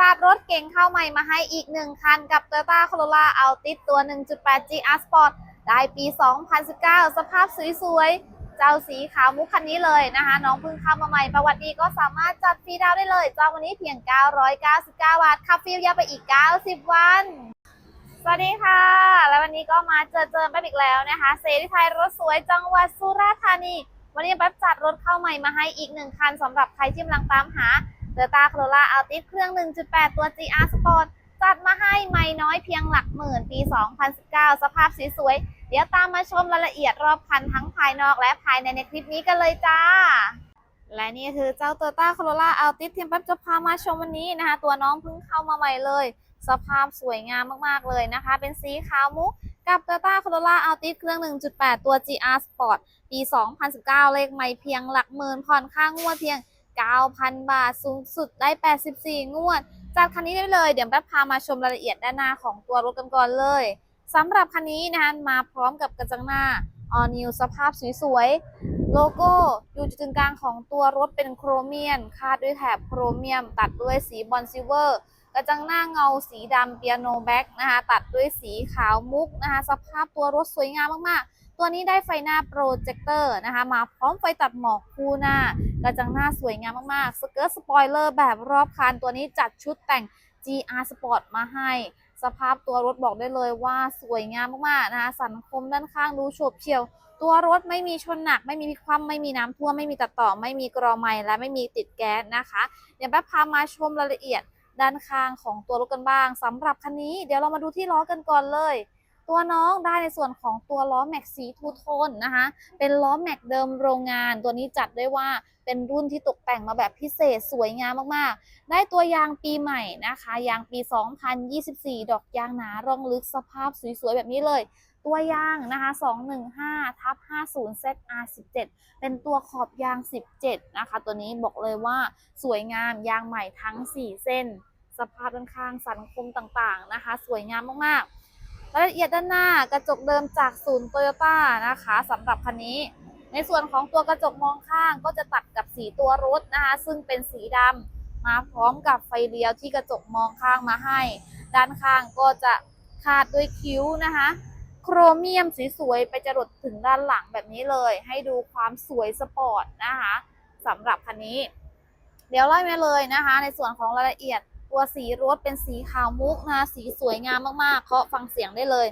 จัดรถเก๋งเข้าใหม่มาให้อีกหนึ่งคันกับ Toyota Corolla Altis ตัว 1.8 GR Sport ได้ปี 2019 สภาพสวยๆ เจ้าสีขาวมุกคันนี้เลยนะคะ น้องเพิ่งเข้ามาใหม่ประวัติดีก็สามารถจัดฟรีดาวได้เลยจองวันนี้เพียง 999 บาทขับฟรียาวไปอีก 90 วัน สวัสดีค่ะ แล้ววันนี้ก็มาเจอเจอแป๊บอีกแล้วนะคะ เซรีไทยรถสวยจังหวัดสุราษฎร์ธานี วันนี้แป๊บจัดรถเข้าใหม่มาให้อีกหนึ่งคันสำหรับใครที่กำลังตามหา t o y ต้าโคโรล่าอัลติสเครื่อง 1.8 ตัว GR Sport จัดมาให้ไม่น้อยเพียงหลักหมื่นปี 2019 สภาพสวยๆเดี๋ยวตามมาชมรายละเอียดรอบคันทั้งภายนอกและภายในในคลิปนี้กันเลยจ้า และนี่คือเจ้า t o y ต้าโคโรล่าอัลติสที่แป๊บจะพามาชมวันนี้นะคะ ตัวน้องเพิ่งเข้ามาใหม่เลย สภาพสวยงามมากๆเลยนะคะ เป็นสีขาวมุกกับ Toyota Corolla Altis เครื่อง 1.8 ตัว GR Sport ปี 2019 เลขไม่เพียงหลักหมื่นผ่อนค่างวดเพียง 9,000 บาท สูงสุดได้ 84 งวด จากคันนี้ได้เลย เดี๋ยวแป๊บพามาชมรายละเอียดด้านหน้าของตัวรถกันก่อนเลยสำหรับคันนี้นะคะมาพร้อมกับกระจังหน้า All New สภาพสวยๆ โลโก้อยู่จุดกึ่งกลางของตัวรถเป็นโครเมียม คาดด้วยแถบโครเมียม ตัดด้วยสีบอลซิเวอร์ กระจังหน้าเงาสีดำเปียโนแบ็กนะคะ ตัดด้วยสีขาวมุกนะคะ สภาพตัวรถสวยงามมากๆ ตัวนี้ได้ไฟหน้าโปรเจคเตอร์นะคะ มาพร้อมไฟตัดหมอกคู่หน้ากระจังหน้าสวยงามมากๆ สเกิร์ตสปอยเลอร์แบบรอบคัน ตัวนี้จัดชุดแต่ง GR Sport มาให้ สภาพตัวรถบอกได้เลยว่าสวยงามมากๆนะคะ สันคมด้านข้างดูโฉบเฉี่ยว ตัวรถไม่มีชนหนัก ไม่มีคว่ำไม่มีน้ำท่วมไม่มีตัดต่อ ไม่มีกรอไม้และไม่มีติดแก๊สนะคะ เดี๋ยวแป๊บพามาชมรายละเอียดด้านข้างของตัวรถกันบ้างสำหรับคันนี้เดี๋ยวเรามาดูที่ล้อกันก่อนเลย ตัวน้องได้ในส่วนของตัวล้อแม็กสีทูโทนนะคะ เป็นล้อแม็กเดิมโรงงาน ตัวนี้จัดได้ว่าเป็นรุ่นที่ตกแต่งมาแบบพิเศษสวยงามมากๆ ได้ตัวยางปีใหม่นะคะ ยางปี 2024 ดอกยางหนารองลึกสภาพสวยๆ แบบนี้เลยตัวยางนะคะ 215ทับ50 ZR17 เป็นตัวขอบยาง 17 นะคะ ตัวนี้บอกเลยว่าสวยงามยางใหม่ทั้ง 4 เส้น สภาพด้านข้างสันคมต่างๆนะคะ สวยงามมากๆ รายละเอียดด้านหน้ากระจกเดิมจากศูนย์โตโยต้านะคะสำหรับคันนี้ ในส่วนของตัวกระจกมองข้างก็จะตัดกับสีตัวรถนะคะ ซึ่งเป็นสีดำมาพร้อมกับไฟเลี้ยวที่กระจกมองข้างมาให้ ด้านข้างก็จะคาดด้วยคิ้วนะคะ โครเมียมสสวยๆไปจรดถึงด้านหลังแบบนี้เลย ให้ดูความสวยสปอร์ตนะคะสำหรับคันนี้ เดี๋ยวไล่มาเลยนะคะ ในส่วนของรายละเอียด ตัวสีรถเป็นสีขาวมุกนะคะสีสวยงามมากๆ เพราะฟังเสียงได้เลย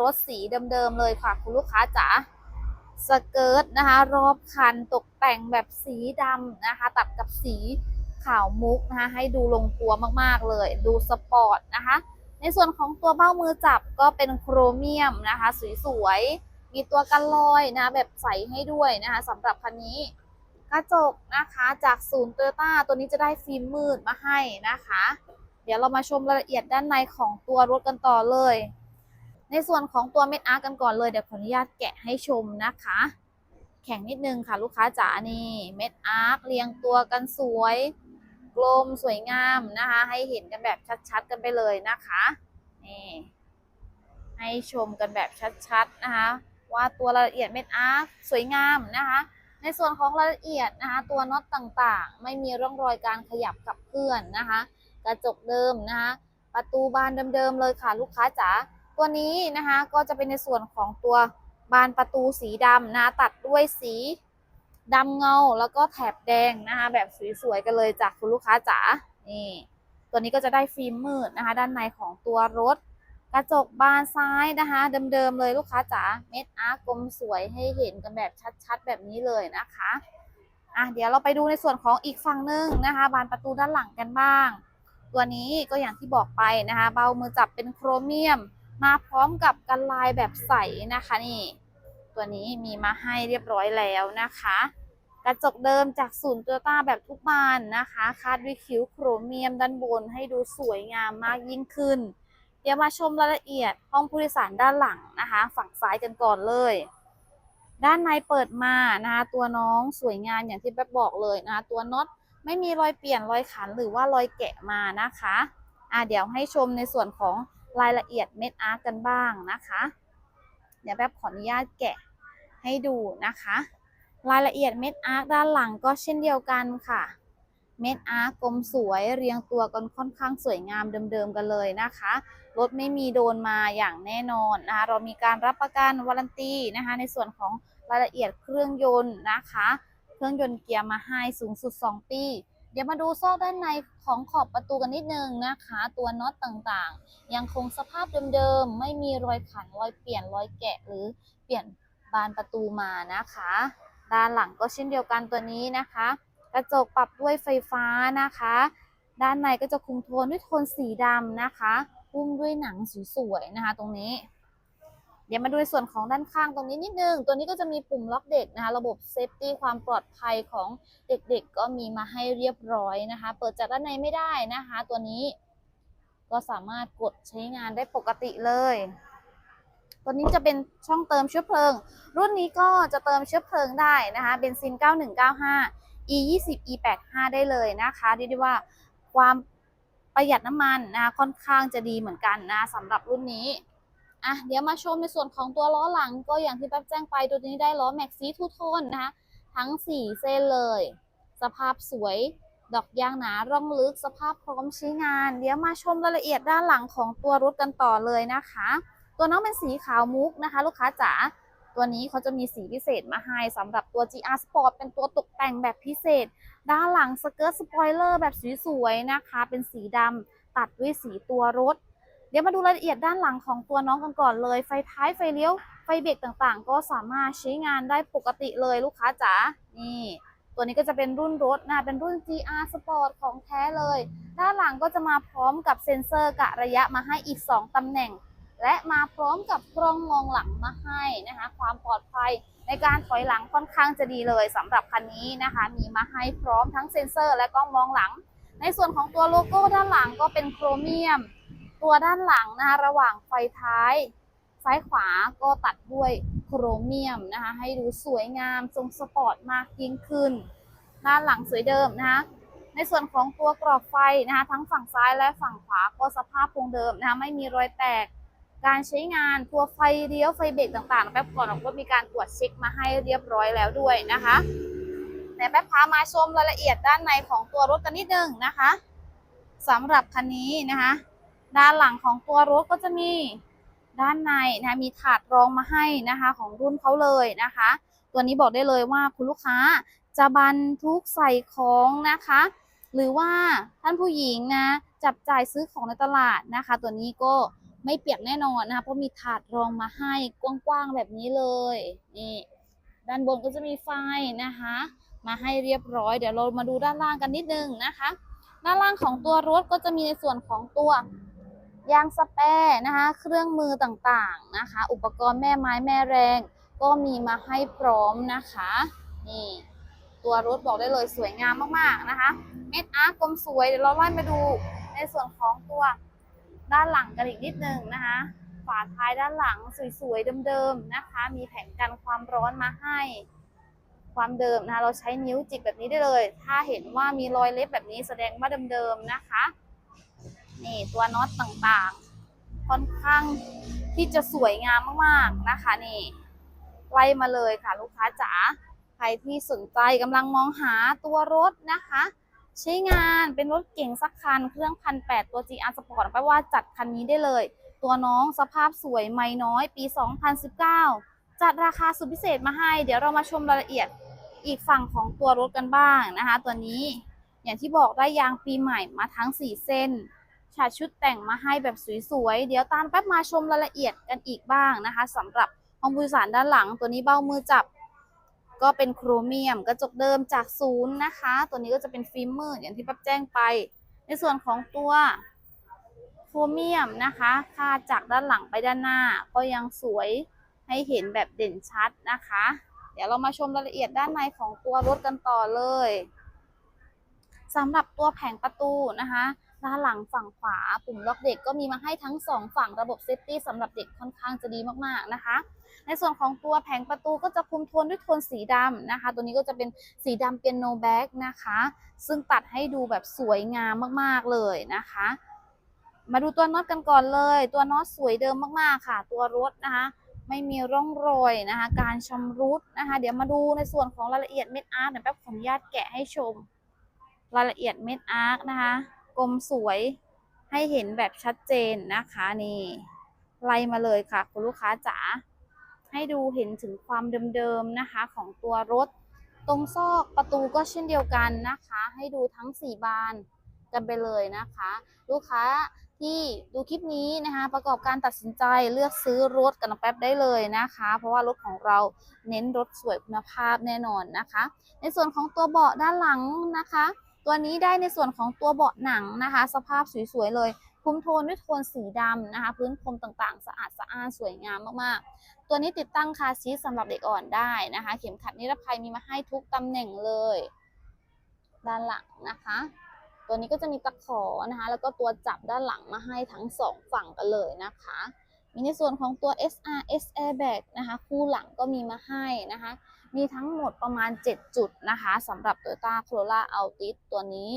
รถสีเดิมๆเลยค่ะ คุณลูกค้าจ๋าสเกิร์ตนะคะ รอบคันตกแต่งแบบสีดำนะคะ ตัดกับสีขาวมุกนะคะ ให้ดูลงตัวมากๆเลย ดูสปอร์ตนะคะ ในส่วนของตัวเบ้ามือจับก็เป็นโครเมียมนะคะ สวยๆมีตัวกันลอยนะ แบบใสให้ด้วยนะคะสำหรับคันนี้ กระจกนะคะจากศูนย์โตโยต้าตัวนี้จะได้ฟิล์มมืดมาให้นะคะ เดี๋ยวเรามาชมรายละเอียดด้านในของตัวรถกันต่อเลย ในส่วนของตัวเม็ดอาร์กันก่อนเลยเดี๋ยวขออนุญาตแกะให้ชมนะคะ แข็งนิดนึงค่ะลูกค้าจ๋านี่เม็ดอาร์กเรียงตัวกันสวยกลมสวยงามนะคะ ให้เห็นกันแบบชัดๆกันไปเลยนะคะนี่ให้ชมกันแบบชัดๆนะคะ ว่าตัวรายละเอียดเม็ดอาร์สวยงามนะคะ ในส่วนของรายละเอียดนะคะตัวน็อตต่างๆ ไม่มีร่องรอยการขยับกับเคลื่อนนะคะ กระจกเดิมนะคะประตูบานเดิมๆเลยค่ะลูกค้าจ๋าตัวนี้นะคะก็จะเป็นในส่วนของตัวบานประตูสีดำนะคะตัดด้วยสีดำเงาแล้วก็แถบแดงนะคะแบบสวยๆกันเลยจากคุณลูกค้าจ๋านี่ตัวนี้ก็จะได้ฟิล์มมืดนะคะ ด้านในของตัวรถ กระจกบานซ้ายนะคะ เดิมๆเลยลูกค้าจ๋าเม็ดอาร์กลมสวยให้เห็นกันแบบชัดๆ แบบนี้เลยนะคะอะเดี๋ยวเราไปดูในส่วนของอีกฝั่งหนึ่งนะคะ บานประตูด้านหลังกันบ้าง ตัวนี้ก็อย่างที่บอกไปนะคะ เบามือจับเป็นโครเมียม มาพร้อมกับกันลายแบบใสนะคะนี่ ตัวนี้มีมาให้เรียบร้อยแล้วนะคะ กระจกเดิมจากศูนย์โตโยต้าแบบทุกบานนะคะ คาดด้วยคิ้วโครเมียมด้านบนให้ดูสวยงามมากยิ่งขึ้น เดี๋ยวมาชมรายละเอียดห้องผู้โดยสารด้านหลังนะคะ ฝั่งซ้ายกันก่อนเลย ด้านในเปิดมานะคะตัวน้องสวยงามอย่างที่แป๊บบอกเลยนะคะตัวน็อตไม่มีรอยเปลี่ยนรอยขันหรือว่ารอยแกะมานะคะอะเดี๋ยวให้ชมในส่วนของรายละเอียดเม็ดอาร์กันบ้างนะคะ เดี๋ยวแป๊บขออนุญาตแกะให้ดูนะคะ รายละเอียดเม็ดอาร์ด้านหลังก็เช่นเดียวกันค่ะ เม็ดอาร์กลมสวยเรียงตัวกันค่อนข้างสวยงามเดิมๆกันเลยนะคะ รถไม่มีโดนมาอย่างแน่นอนนะคะเรามีการรับประกันวารันตีนะคะในส่วนของรายละเอียดเครื่องยนต์นะคะ เครื่องยนต์เกียร์มาให้สูงสุด 2 ปี เดี๋ยวมาดูซอกด้านในของขอบประตูกันนิดนึงนะคะ ตัวน็อตต่างๆ ยังคงสภาพเดิมๆ ไม่มีรอยขันรอยเปลี่ยนรอยแกะหรือเปลี่ยนบานประตูมานะคะ ด้านหลังก็เช่นเดียวกันตัวนี้นะคะ กระจกปรับด้วยไฟฟ้านะคะ ด้านในก็จะคุมโทนด้วยโทนสีดำนะคะ หุ้มด้วยหนังสวยๆนะคะ ตรงนี้ เดี๋ยวมาดูในส่วนของด้านข้างตรงนี้นิดนึง ตัวนี้ก็จะมีปุ่มล็อกเด็กนะคะ ระบบเซฟตี้ความปลอดภัยของเด็กๆ ก็มีมาให้เรียบร้อยนะคะ เปิดจากด้านในไม่ได้นะคะ ตัวนี้ก็สามารถกดใช้งานได้ปกติเลย ตัวนี้จะเป็นช่องเติมเชื้อเพลิง รุ่นนี้ก็จะเติมเชื้อเพลิงได้นะคะเบนซิน 9195 e 20 e 85ได้เลยนะคะเรียกได้ว่าความ ประหยัดน้ำมันนะคะค่อนข้างจะดีเหมือนกันนะสำหรับรุ่นนี้อะเดี๋ยวมาชมในส่วนของตัวล้อหลังก็อย่างที่แป๊บแจ้งไปตัวนี้ได้ล้อแม็กซีทูโทนนะคะทั้ง 4 เส้นเลย สภาพสวย ดอกยางหนาร่องลึกสภาพพร้อมใช้งาน เดี๋ยวมาชมรายละเอียดด้านหลังของตัวรถกันต่อเลยนะคะ ตัวน้องเป็นสีขาวมุกนะคะ ลูกค้าจ๋าตัวนี้เขาจะมีสีพิเศษมาให้สำหรับตัว GR Sport เป็นตัวตกแต่งแบบพิเศษ ด้านหลังสเกิร์ตสปอยเลอร์แบบสวยๆนะคะ เป็นสีดำตัดด้วยสีตัวรถ เดี๋ยวมาดูรายละเอียดด้านหลังของตัวน้องกันก่อนเลย ไฟท้ายไฟเลี้ยวไฟเบรกต่างๆ ก็สามารถใช้งานได้ปกติเลยลูกค้าจ๋านี่ ตัวนี้ก็จะเป็นรุ่นรถนะเป็นรุ่น GR Sport ของแท้เลย ด้านหลังก็จะมาพร้อมกับเซ็นเซอร์กะระยะมาให้อีก 2ตำแหน่ง และมาพร้อมกับกล้องมองหลังมาให้นะคะ ความปลอดภัยในการถอยหลังค่อนข้างจะดีเลยสำหรับคันนี้นะคะ มีมาให้พร้อมทั้งเซ็นเซอร์ และกล้องมองหลัง ในส่วนของตัวโลโก้ด้านหลังก็เป็นโครเมียม ตัวด้านหลังนะคะระหว่างไฟท้าย ซ้ายขวาก็ตัดด้วยโครเมียมนะคะ ให้ดูสวยงามทรงสปอร์ตมากยิ่งขึ้น ด้านหลังสวยเดิมนะคะในส่วนของตัวกรอบไฟนะคะ ทั้งฝั่งซ้ายและฝั่งขวาก็สภาพคงเดิมนะคะไม่มีรอยแตก การใช้งานตัวไฟเลี้ยวไฟเบรกต่างๆแป๊บก่อนเราก็มีการตรวจเช็คมาให้เรียบร้อยแล้วด้วยนะคะแต่แป๊บพามาชมรายละเอียดด้านในของตัวรถกันนิดนึงนะคะสำหรับคันนี้นะคะ ด้านหลังของตัวรถก็จะมีด้านในนะะมีถาดรองมาให้นะคะของรุ่นเขาเลยนะคะ ตัวนี้บอกได้เลยว่าคุณลูกค้าจะบรรทุกใส่ของนะคะ หรือว่าท่านผู้หญิงนะจับจ่ายซื้อของในตลาดนะคะ ตัวนี้ก็ ไม่เปียกแน่นอนนะคะเพราะมีถาดรองมาให้กว้างๆแบบนี้เลยนี่ด้านบนก็จะมีไฟนะคะ มาให้เรียบร้อย เดี๋ยวเรามาดูด้านล่างกันนิดนึงนะคะด้านล่างของตัวรถก็จะมีในส่วนของตัวยางสแปร์นะคะ เครื่องมือต่างๆนะคะ อุปกรณ์แม่ไม้แม่แรง ก็มีมาให้พร้อมนะคะนี่ตัวรถบอกได้เลยสวยงามมากๆนะคะ เม็ดอาร์กลมสวยเดี๋ยวเราไล่มาดูในส่วนของตัว ด้านหลังกันอีกนิดนึงนะคะ ฝาท้ายด้านหลังสวยๆเดิมๆนะคะ มีแผงกันความร้อนมาให้ ความเดิมนะะเราใช้นิ้วจิกแบบนี้ได้เลย ถ้าเห็นว่ามีรอยเล็บแบบนี้แสดงว่าเดิมๆนะคะนี่ตัวน็อตต่างๆ ค่อนข้างที่จะสวยงามมากๆนะคะนี่ไล่มาเลยค่ะลูกค้าจ๋าใครที่สนใจกำลังมองหาตัวรถนะคะ ใช้งานเป็นรถเก่งสักคัน เครื่องพันแปดตัว GR Sport แปลว่าจัดคันนี้ได้เลย ตัวน้องสภาพสวยไม่น้อยปี 2019 จัดราคาสุดพิเศษมาให้ เดี๋ยวเรามาชมรายละเอียดอีกฝั่งของตัวรถกันบ้างนะคะ ตัวนี้อย่างที่บอกได้ยางปีใหม่มาทั้ง 4 เส้นฉาชุดแต่งมาให้แบบสวยๆ เดี๋ยวตามแป๊บมาชมรายละเอียดกันอีกบ้างนะคะสำหรับห้องผู้โดยสารด้านหลังตัวนี้เบ้ามือจับ ก็เป็นโครเมียมกระจกเดิมจากศูนย์นะคะ ตัวนี้ก็จะเป็นฟิล์มมืดอย่างที่แป๊บแจ้งไป ในส่วนของตัวโครเมียมนะคะคาจากด้านหลังไปด้านหน้า ก็ยังสวยให้เห็นแบบเด่นชัดนะคะ เดี๋ยวเรามาชมรายละเอียดด้านในของตัวรถกันต่อเลยสำหรับตัวแผงประตูนะคะ ด้านหลังฝั่งขวาปุ่มล็อกเด็กก็มีมาให้ทั้งสองฝั่งระบบเซฟตี้สำหรับเด็กค่อนข้างจะดีมากๆนะคะ ในส่วนของตัวแผงประตูก็จะคุมโทนด้วยโทนสีดำนะคะ ตัวนี้ก็จะเป็นสีดำเปียโนแบ็กนะคะ ซึ่งตัดให้ดูแบบสวยงามมากๆเลยนะคะ มาดูตัวน็อตกันก่อนเลย ตัวน็อตสวยเดิมมากๆค่ะ ตัวรถนะคะไม่มีร่องรอยนะคะ การชำรุดนะคะ เดี๋ยวมาดูในส่วนของรายละเอียดเม็ดอาร์ตเดี๋ยวแป๊บขออนุญาตแกะให้ชม รายละเอียดเม็ดอาร์คนะคะ กลมสวยให้เห็นแบบชัดเจนนะคะนี่ไล่มาเลยค่ะ คุณลูกค้าจ๋าให้ดูเห็นถึงความเดิมๆนะคะของตัวรถ ตรงซอกประตูก็เช่นเดียวกันนะคะ ให้ดูทั้ง 4 บานกันไปเลยนะคะ ลูกค้าที่ดูคลิปนี้นะคะประกอบการตัดสินใจเลือกซื้อรถกันแป๊บได้เลยนะคะ เพราะว่ารถของเราเน้นรถสวยคุณภาพแน่นอนนะคะ ในส่วนของตัวเบาะด้านหลังนะคะ ตัวนี้ได้ในส่วนของตัวเบาะหนังนะคะ สภาพสวยๆเลยคุ้มโทนด้วยโทนสีดำนะคะ พื้นพรมต่างๆ สะอาดสะอ้านสวยงามมากๆ ตัวนี้ติดตั้งคาซีทสำหรับเด็กอ่อนได้นะคะ เข็มขัดนิรภัยมีมาให้ทุกตำแหน่งเลย ด้านหลังนะคะ ตัวนี้ก็จะมีตะขอนะคะ แล้วก็ตัวจับด้านหลังมาให้ทั้งสองฝั่งกันเลยนะคะ มีในส่วนของตัว SRS Airbag นะคะ คู่หลังก็มีมาให้นะคะ มีทั้งหมดประมาณ 7 จุดนะคะสำหรับ Toyota Corolla Altis ตัวนี้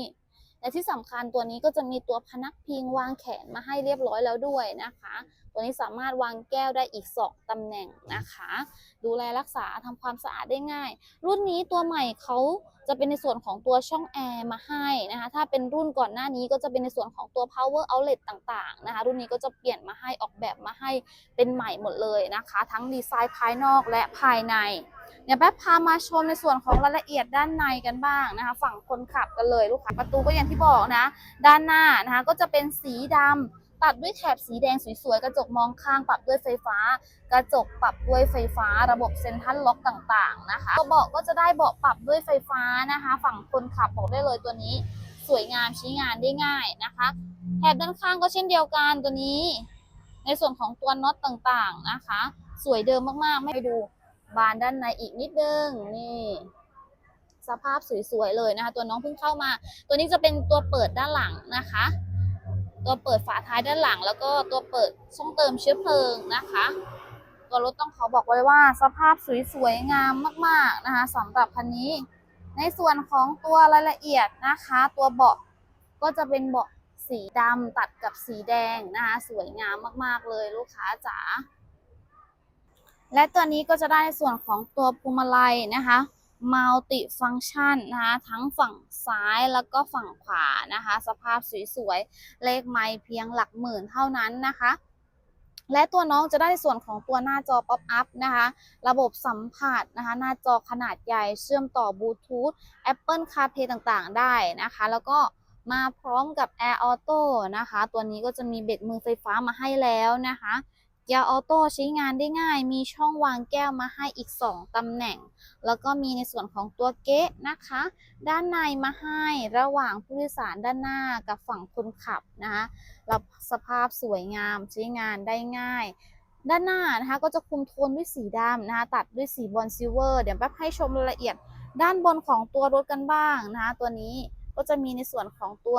และที่สำคัญตัวนี้ก็จะมีตัวพนักพิงวางแขนมาให้เรียบร้อยแล้วด้วยนะคะ ตัวนี้สามารถวางแก้วได้อีก 2ตำแหน่งนะคะ ดูแลรักษาทำความสะอาดได้ง่าย รุ่นนี้ตัวใหม่เขา จะเป็นในส่วนของตัวช่องแอร์มาให้นะคะ ถ้าเป็นรุ่นก่อนหน้านี้ก็จะเป็นในส่วนของตัว power outlet ต่างๆนะคะ รุ่นนี้ก็จะเปลี่ยนมาให้ออกแบบมาให้เป็นใหม่หมดเลยนะคะ ทั้งดีไซน์ภายนอกและภายใน เดี๋ยวแป๊บพามาชมในส่วนของรายละเอียดด้านในกันบ้างนะคะ ฝั่งคนขับกันเลยลูกค้าประตูก็อย่างที่บอกนะ ด้านหน้านะคะก็จะเป็นสีดำ ตัดด้วยแถบสีแดงสวยๆ กระจกมองข้างปรับด้วยไฟฟ้า กระจกปรับด้วยไฟฟ้า ระบบเซ็นทรัลล็อกต่างๆนะคะเบาะก็จะได้เบาะปรับด้วยไฟฟ้านะคะ ฝั่งคนขับบอกได้เลยตัวนี้ สวยงามใช้งานได้ง่ายนะคะแถบด้านข้างก็เช่นเดียวกันตัวนี้ ในส่วนของตัวน็อตต่างๆนะคะ สวยเดิมมากๆ ไม่ไปดูบานด้านในอีกนิดนึงนี่สภาพสวยๆเลยนะคะ ตัวน้องเพิ่งเข้ามา ตัวนี้จะเป็นตัวเปิดด้านหลังนะคะ ตัวเปิดฝาท้ายด้านหลัง แล้วก็ตัวเปิดช่องเติมเชื้อเพลิงนะคะ ตัวรถต้องขอบอกไว้ว่าสภาพสวยๆงามมากๆนะคะสำหรับคันนี้ ในส่วนของตัวรายละเอียดนะคะ ตัวเบาะก็จะเป็นเบาะสีดำตัดกับสีแดงนะคะ สวยงามมากๆเลยลูกค้าจ๋าและตัวนี้ก็จะได้ในส่วนของตัวพวงมาลัยนะคะ multi function นะคะทั้งฝั่งซ้ายแล้วก็ฝั่งขวานะคะ สภาพสวยๆ เลขไมล์เพียงหลักหมื่นเท่านั้นนะคะ และตัวน้องจะได้ในส่วนของตัวหน้าจอ pop up นะคะ ระบบสัมผัสนะคะ หน้าจอขนาดใหญ่เชื่อมต่อบลูทูธ Apple CarPlay ต่างๆ ได้นะคะ แล้วก็มาพร้อมกับ Air Auto นะคะ ตัวนี้ก็จะมีเบรกมือไฟฟ้ามาให้แล้วนะคะ เกียร์ออโต้ใช้งานได้ง่าย มีช่องวางแก้วมาให้อีก 2 ตำแหน่ง แล้วก็มีในส่วนของตัวเก๊ะนะคะ ด้านในมาให้ระหว่างผู้โดยสารด้านหน้ากับฝั่งคนขับนะคะรับสภาพสวยงามใช้งานได้ง่าย ด้านหน้านะคะก็จะคุมโทนด้วยสีดำนะคะตัดด้วยสีบอลซิลเวอร์เดี๋ยวแป๊บให้ชมรายละเอียด ด้านบนของตัวรถกันบ้างนะคะตัวนี้ก็จะมีในส่วนของตัว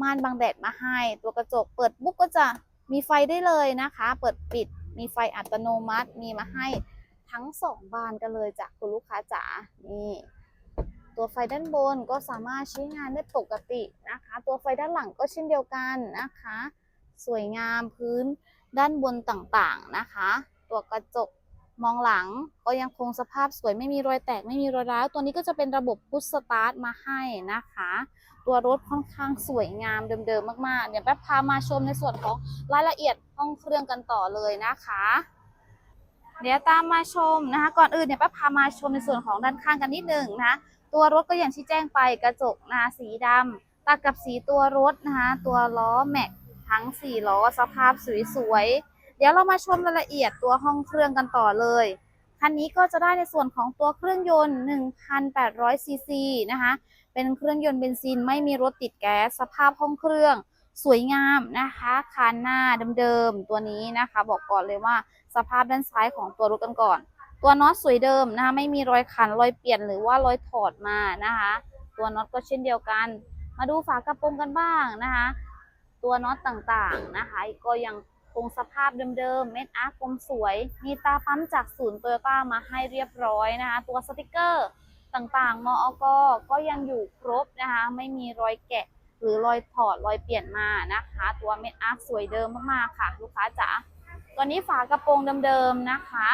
ม่านบังแดดมาให้ ตัวกระจกเปิดปุ๊บก็จะ มีไฟได้เลยนะคะ เปิดปิด มีไฟอัตโนมัติ มีมาให้ทั้งสองบานกันเลยจากคุณลูกค้าจ๋า นี่ ตัวไฟด้านบนก็สามารถใช้งานได้ปกตินะคะ ตัวไฟด้านหลังก็เช่นเดียวกันนะคะ สวยงามพื้นด้านบนต่างๆนะคะ ตัวกระจก มองหลังก็ยังคงสภาพสวยไม่มีรอยแตกไม่มีรอยร้าว ตัวนี้ก็จะเป็นระบบพุชสตาร์ทมาให้นะคะ ตัวรถค่อนข้างสวยงามเดิมๆมากๆ เดี๋ยวแป๊บพามาชมในส่วนของรายละเอียดห้องเครื่องกันต่อเลยนะคะ เดี๋ยวตามมาชมนะคะ ก่อนอื่นเนี่ยแป๊บพามาชมในส่วนของด้านข้างกันนิดนึงนะตัวรถก็อย่างที่แจ้งไปกระจกนะสีดำตัดกับสีตัวรถนะคะตัวล้อแม็กทั้ง4ล้อสภาพสวยๆ ดี๋ยวเรามาชมรายละเอียดตัวห้องเครื่องกันต่อเลย คันนี้ก็จะได้ในส่วนของตัวเครื่องยนต์ 1,800 ซีซีนะคะ เป็นเครื่องยนต์เบนซินไม่มีรถติดแก๊ส สภาพห้องเครื่องสวยงามนะคะ คานหน้าเดิมๆตัวนี้นะคะ บอกก่อนเลยว่าสภาพด้านซ้ายของตัวรถกันก่อน ตัวน็อตสวยเดิมนะคะ ไม่มีรอยขันรอยเปลี่ยนหรือว่ารอยถอดมานะคะ ตัวน็อตก็เช่นเดียวกัน มาดูฝากระโปรงกันบ้างนะคะ ตัวน็อตต่างๆนะคะ ก็ยัง คงสภาพเดิมๆ เม็ดอาร์คมสวย มีตาปั๊มจากศูนย์โตโยต้ามาให้เรียบร้อยนะคะ ตัวสติกเกอร์ต่างๆมอกก็ยังอยู่ครบนะคะ ไม่มีรอยแกะ หรือรอยถอดรอยเปลี่ยนมานะคะ ตัวเม็ดอาร์คสวยเดิมมากๆค่ะ ลูกค้าจ๋าตัวนี้ฝากระโปรงเดิมๆนะคะ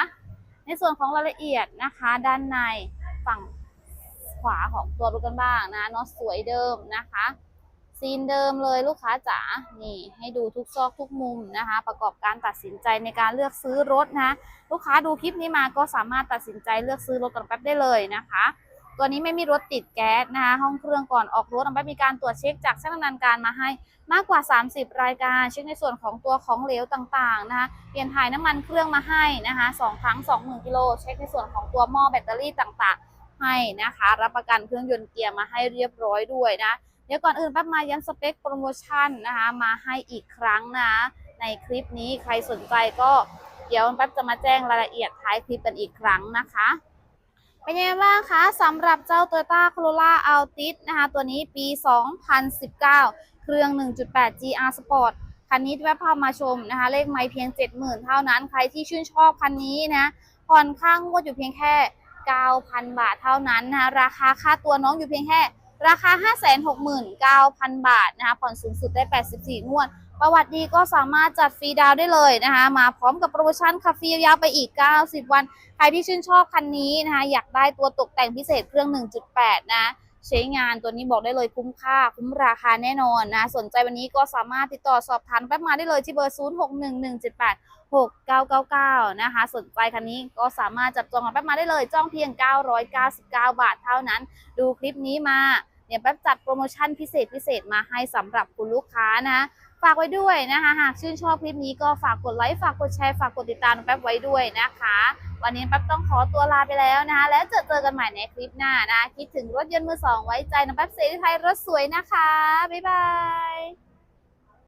ในส่วนของรายละเอียดนะคะ ด้านในฝั่งขวาของตัวรถกันบ้างนะน็อสวยเดิมนะคะ ซีนเดิมเลยลูกค้าจ๋า นี่ให้ดูทุกซอกทุกมุมนะคะ ประกอบการตัดสินใจในการเลือกซื้อรถนะ ลูกค้าดูคลิปนี้มาก็สามารถตัดสินใจเลือกซื้อรถกันแป๊บได้เลยนะคะ ตัวนี้ไม่มีรถติดแก๊สนะคะ ห้องเครื่องก่อนออกรถน้องแป๊บมีการตรวจเช็คจากช่างดำเนินการมาให้มากกว่า 30 รายการ เช็คในส่วนของตัวของเหลวต่างๆนะคะ เปลี่ยนถ่ายน้ำมันเครื่องมาให้นะคะสองครั้ง 20,000กิโล เช็คในส่วนของตัวหม้อแบตเตอรี่ต่างๆ ให้นะคะ รับประกันเครื่องยนต์เกียร์มาให้เรียบร้อยด้วยนะ ดี๋ยวก่อนอื่นแป๊บมาย้ำสเปคโปรโมชั่นนะคะมาให้อีกครั้งนะ ในคลิปนี้ใครสนใจก็เดี๋ยวแป๊บจะมาแจ้งรายละเอียดท้ายคลิปกันอีกครั้งนะคะเป็นยังไงบ้างคะสำหรับเจ้า Toyota Corolla Altis นะคะตัวนี้ปี 2019 เครื่อง 1.8 GR Sport คันนี้แวะพามาชมนะคะ เลขไม่เพียง 70,000 เท่านั้น ใครที่ชื่นชอบคันนี้นะผ่อนค่างวดอยู่เพียงแค่ 9,000 บาทเท่านั้นนะคะราคาค่าตัวน้องอยู่เพียงแค่ ราคา 569,000 บาทนะคะผ่อนสูงสุดได้ 84 งวด ประวัติดีก็สามารถจัดฟรีดาวได้เลยนะคะ มาพร้อมกับโปรโมชั่นขับฟรียาวไปอีก 90 วัน ใครที่ชื่นชอบคันนี้นะคะ อยากได้ตัวตกแต่งพิเศษเครื่อง 1.8 นะใช้งานตัวนี้บอกได้เลยคุ้มค่า คุ้มราคาแน่นอนนะ สนใจวันนี้ก็สามารถติดต่อสอบถามแป๊บมาได้เลยที่เบอร์ 061178 6999 นะคะ สนใจคันนี้ก็สามารถจับจองกับแป๊บมาได้เลย จ้องเพียง 999 บาทเท่านั้น ดูคลิปนี้มา เดี๋ยวแป๊บจัดโปรโมชั่นพิเศษพิเศษมาให้สำหรับคุณลูกค้านะฝากไว้ด้วยนะคะหากชื่นชอบคลิปนี้ก็ฝากกดไลค์ฝากกดแชร์ฝากกดติดตามแป๊บไว้ด้วยนะคะ วันนี้แป๊บต้องขอตัวลาไปแล้วนะคะ แล้วเจอเจอกันใหม่ในคลิปหน้านะคิดถึงรถยนต์มือสองไว้ใจน้องแป๊บเซรีไทยรถสวยนะคะบ๊ายบาย